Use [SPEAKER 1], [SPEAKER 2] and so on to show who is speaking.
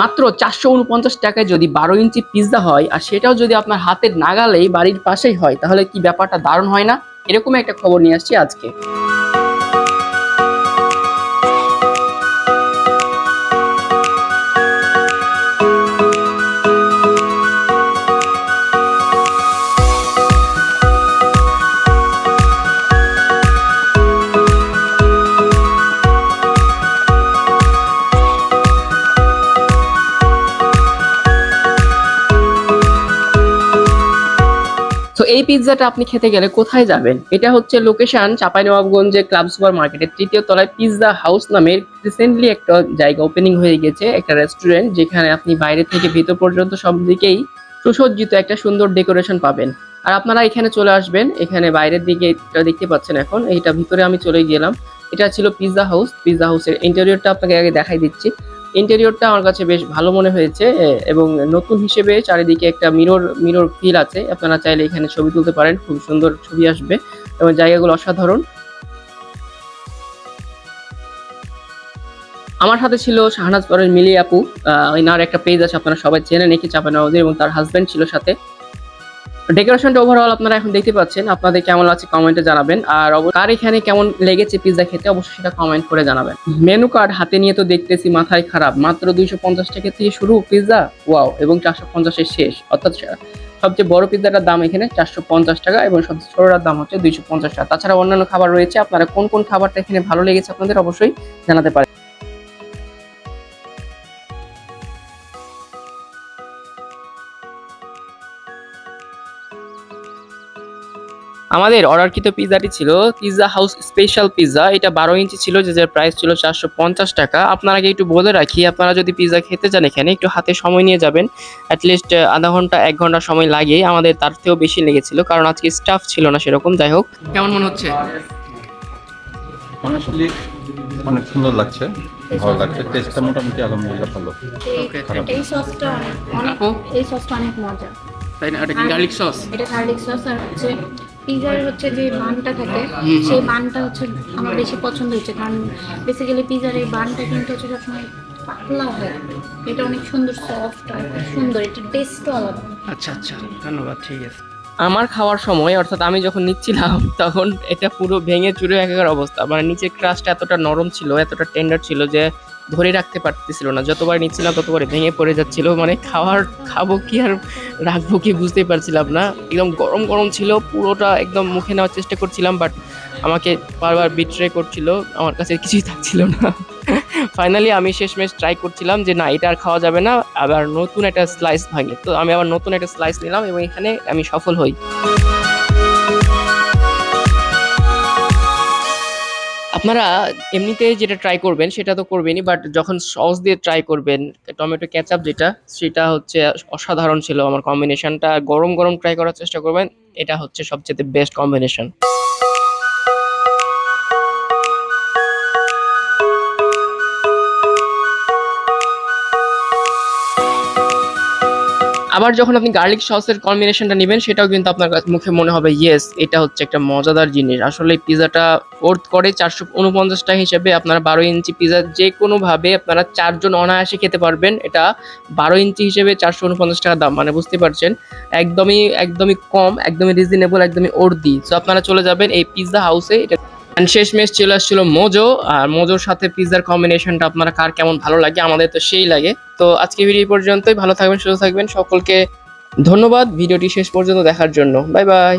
[SPEAKER 1] মাত্র চারশো উনপঞ্চাশ টাকায় যদি বারো ইঞ্চি পিৎজা হয়, আর সেটাও যদি আপনার হাতের নাগালেই বাড়ির পাশেই হয়, তাহলে কি ব্যাপারটা দারুণ হয় না? এরকম একটা খবর নিয়ে আসছি আজকে। তো এই পিৎজাটা আপনি খেতে গেলে কোথায় যাবেন? এটা হচ্ছে লোকেশন চাঁপাইনবাবগঞ্জে ক্লাব সুপার মার্কেটের তৃতীয় তলায় পিৎজা হাউস নামের রিসেন্টলি একটা জায়গা ওপেনিং হয়ে গেছে, একটা রেস্টুরেন্ট যেখানে আপনি বাইরে থেকে ভেতর পর্যন্ত সব দিকেই সুসজ্জিত একটা সুন্দর ডেকোরেশন পাবেন। আর আপনারা এখানে চলে আসবেন, এখানে বাইরের দিকে এটা দেখতে পাচ্ছেন এখন, এইটা ভিতরে আমি চলে গেলাম। এটা ছিল পিৎজা হাউস পিৎজা হাউসের ইন্টেরিয়রটা আপনাকে আগে দেখাই দিচ্ছি। ইন্টেরিয়রটা আমার কাছে বেশ ভালো মনে হয়েছে এবং নতুন হিসেবে চারিদিকে একটা মিরর মিরর ফিল আছে। আপনারা চাইলে এখানে ছবি তুলতে পারেন, খুব সুন্দর ছবি আসবে, এবং জায়গাগুলো অসাধারণ। আমার সাথে ছিল শাহনাজ পরের মিলি আপু এনার একটা পেজ আছে, আপনারা সবাই চেনে নাকি ওদের এবং তার হাজব্যান্ড ছিল সাথে। ডেকোরেশনটা ওভারঅল আপনারা এখন দেখতে পাচ্ছেন। আপনাদের কেমন লাগছে কমেন্টে জানাবেন। আর কার এখানে কেমন লেগেছে পিৎজা খেতে, অবশ্যই সেটা কমেন্ট করে জানাবেন। মেনু কার্ড হাতে নিয়ে তো দেখতেছি মাথায় খারাপ। মাত্র দুইশো পঞ্চাশ টাকা থেকে শুরু পিৎজা ওয়াও এবং চারশো পঞ্চাশের শেষ। অর্থাৎ সবচেয়ে বড় পিৎজাটার দাম এখানে চারশো পঞ্চাশ টাকা এবং সবচেয়ে ছোটটার দাম হচ্ছে দুইশো পঞ্চাশ টাকা। তাছাড়া অন্যান্য খাবার রয়েছে। আপনারা কোন কোন খাবারটা এখানে ভালো লেগেছে আপনাদের অবশ্যই জানাতে পারেন। আমাদের অর্ডারকৃত পিৎজাটি ছিল পিৎজা হাউস স্পেশাল পিৎজা এটা বারো ইঞ্চি ছিল যে যার প্রাইস ছিল চারশো পঞ্চাশ টাকা। আপনাকে একটু বলে রাখি আপনারা যদি পিৎজা খেতে চান এখানে একটু হাতে সময় নিয়ে যাবেন। অ্যাটলিস্ট আধা ঘণ্টা এক ঘণ্টা সময় লাগে। আমাদের তার থেকেও বেশি লেগেছিল কারণ আজকে স্টাফ ছিল না সেরকম। যাই হোক। কেমন মনে হচ্ছে?
[SPEAKER 2] অনেক সুন্দর লাগছে ভালো লাগছে। টেস্টটা মোটামুটি আলহামদুলিল্লাহ ভালো।
[SPEAKER 3] এই সসটা অনেক অনেক এই সসটা অনেক মজা।
[SPEAKER 1] তাই না? এটা গার্লিক সস
[SPEAKER 3] এটা গার্লিক সস আর হচ্ছে পিজার হচ্ছে যে বানটা থাকে সেই বানটা হচ্ছে আমার বেশি পছন্দ হয়েছে। কারণ বেসিক্যালি পিজার এই বানটা কিন্তু হচ্ছে সবসময় পাতলা হয়। এটা অনেক সুন্দর সফট আর সুন্দর এটা টেস্টও আলাদা।
[SPEAKER 1] আচ্ছা আচ্ছা ধন্যবাদ ঠিক আছে। আমার খাওয়ার সময় অর্থাৎ আমি যখন নিচ্ছিলাম তখন এটা পুরো ভেঙে চুরে একাকার অবস্থা। মানে নিচের ক্রাশটা এতটা নরম ছিল এতটা টেন্ডার ছিল যে ধরে রাখতে পারতেছিল না। যতবার নিচ্ছিলাম ততবার ভেঙে পড়ে যাচ্ছিল। মানে খাওয়ার, খাব কি আর রাখব কি বুঝতেই পারছিলাম না। একদম গরম গরম ছিল, পুরোটা একদম মুখে নেওয়ার চেষ্টা করছিলাম বাট আমাকে বারবার বিট্রে করছিল। আমার কাছে কিছুই থাকছিল না। ফাইনালি আমি শেষমেশ ট্রাই করছিলাম যে, না, এটা আর খাওয়া যাবে না। আবার নতুন একটা স্লাইস ভাঙে। তো আমি আবার নতুন একটা স্লাইস নিলাম এবং এখানে আমি সফল হই। আপনারা এমনিতে যেটা ট্রাই করবেন, সেটা তো করবেনই বাট যখন সস দিয়ে ট্রাই করবেন টমেটো ক্যাচআপ যেটা, সেটা হচ্ছে অসাধারণ ছিল আমার কম্বিনেশনটা গরম গরম ট্রাই করার চেষ্টা করবেন, এটা হচ্ছে সবচেয়ে বেস্ট কম্বিনেশন আবার যখন আপনি গার্লিক সসের কম্বিনেশনটা নেবেন, সেটাও কিন্তু আপনার মুখে মনে হবে ইয়েস এটা হচ্ছে একটা মজাদার জিনিস। আসলে পিজাটা ফোর্থ করে চারশো উনপঞ্চাশ টাকা হিসেবে আপনারা বারো ইঞ্চি পিজা যে কোনোভাবে আপনারা চারজন অনায়াসে খেতে পারবেন। এটা বারো ইঞ্চি হিসেবে চারশো উনপঞ্চাশ টাকা দাম মানে বুঝতে পারছেন? একদমই একদমই কম, একদমই রিজনেবল একদমই অর্দি সো আপনারা চলে যাবেন এই পিৎজা হাউসে এটা And শেষমেশ চলে আসছিল মোজো, আর মোজোর সাথে পিজার কম্বিনেশনটা আপনারা কার কেমন ভালো লাগে, আমাদের তো সেই লাগে। তো আজকে ভিডিও পর্যন্তই, ভালো থাকবেন, সুস্থ থাকবেন, সকলকে ধন্যবাদ ভিডিওটি শেষ পর্যন্ত দেখার জন্য। Bye bye